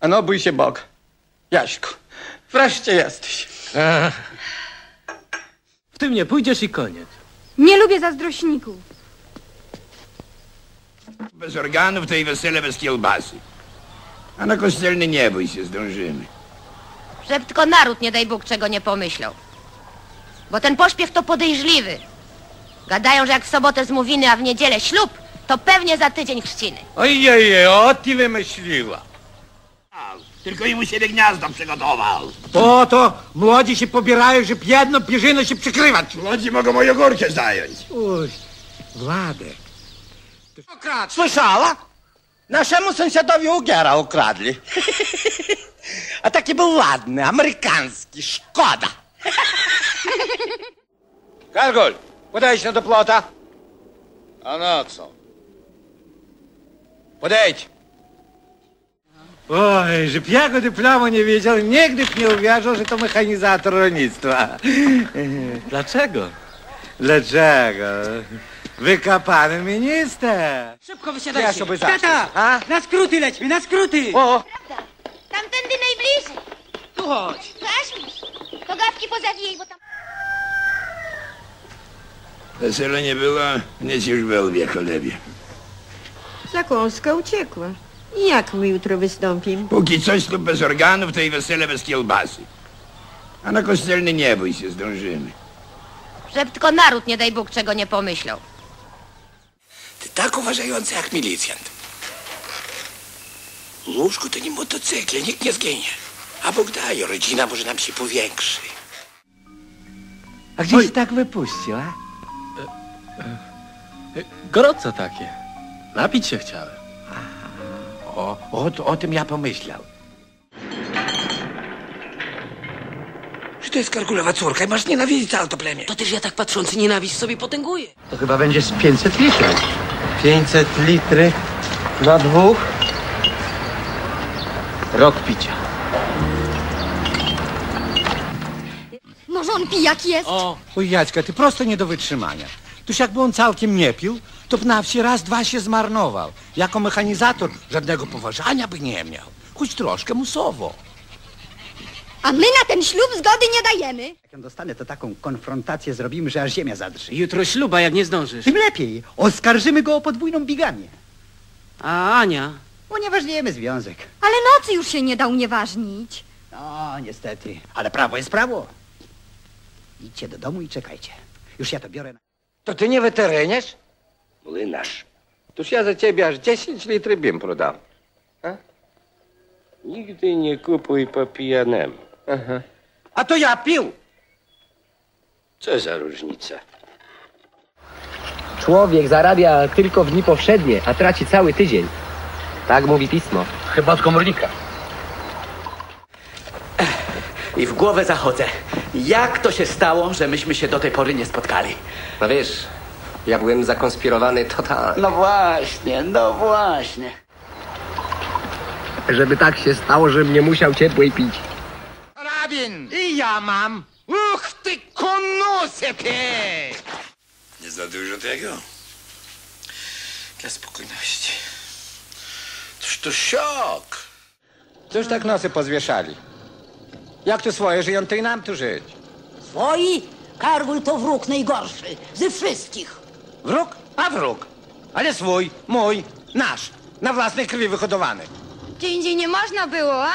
A no, bój się Boga. Jaśku, wreszcie jesteś. W tym nie pójdziesz i koniec. Nie lubię zazdrośników. Bez organów to i wesele bez kiełbasy. A na kościelny nie bój się, zdążymy. Żeby tylko naród, nie daj Bóg, czego nie pomyślał. Bo ten pośpiew to podejrzliwy. Gadają, że jak w sobotę zmówiny, a w niedzielę ślub, to pewnie za tydzień chrzciny. Ojej, o ty wymyśliła. Tylko im u siebie gniazdo przygotował. Po to młodzi się pobierają, żeby jedną pierzyną się przykrywać. Młodzi mogą moją górkę zająć. Uj, Władek. Słyszała? Naszemu sąsiadowi ugiera ukradli. A taki był ładny, amerykański, szkoda. Kargol, podejdź no do plota. A na co? Podejdź. Oj, żeby ja go dyplomu nie wiedział, nigdy bym nie uwierzył, że to mechanizator rolnictwa. Dlaczego? Dlaczego? Wykapany minister. Szybko Ja wysiadajcie. sobie zacznę. Tata, A? na skróty lećmy, na skróty. O, Tamtędy najbliżej. Tu chodź. To gadki pozawijaj, bo tam... Wesele nie było, nic już we łbie cholebie. Zakąska uciekła. I jak my jutro wystąpimy? Póki coś ślub bez organów, to i wesele bez kiełbasy. A na kościelny nie bój się, zdążymy. Żeby tylko naród, nie daj Bóg, czego nie pomyślał. Ty tak uważający jak milicjant. W łóżku to nie motocykle, nikt nie zginie. A Bóg daje, rodzina może nam się powiększy. A gdzieś się tak wypuścił, a? Gorąco takie. Napić się chciałem. O, o, o tym ja pomyślał. Że to jest karkulowa córka i masz nienawidzić całe to plemię. To też ja tak patrzący nienawiść sobie potęguję. To chyba będzie z 500 litrów. 500 litry na dwóch. Rok picia. Może on pijak jest? O, Oj, Jaćka, ty prosto nie do wytrzymania. Tuż jakby on całkiem nie pił, to na wsi raz, dwa się zmarnował. Jako mechanizator żadnego poważania by nie miał. Choć troszkę musowo. A my na ten ślub zgody nie dajemy. Jak ją dostanę, to taką konfrontację zrobimy, że aż ziemia zadrży. jutro śluba, jak nie zdążysz. Tym lepiej. Oskarżymy go o podwójną bigamię. A Ania? Unieważnijemy związek. Ale nocy już się nie da unieważnić. No, niestety. Ale prawo jest prawo. Idźcie do domu i czekajcie. Już ja to biorę na... To ty nie weteryniesz? Młynarz. Toż ja za ciebie aż 10 litrów bym prodał. Nigdy nie kupuj po pijanemu. Aha. A to ja pił. Co za różnica? Człowiek zarabia tylko w dni powszednie, a traci cały tydzień. Tak mówi pismo. Chyba od komornika. I w głowę zachodzę. Jak to się stało, że myśmy się do tej pory nie spotkali? No wiesz, ja byłem zakonspirowany totalnie. No właśnie, no właśnie. Żeby tak się stało, żebym nie musiał ciepłej pić. Rabin! I ja mam. Uch ty ty! Nie za dużo tego? Dla spokojności. Toż to szok. Cóż tak nosy pozwieszali? Jak tu swoje żyją, to i nam tu żyć. Swoi? Kargul to wróg najgorszy ze wszystkich. Wróg? A wróg. Ale swój, mój, nasz. Na własnej krwi wyhodowany. Gdzie indziej nie można było, a?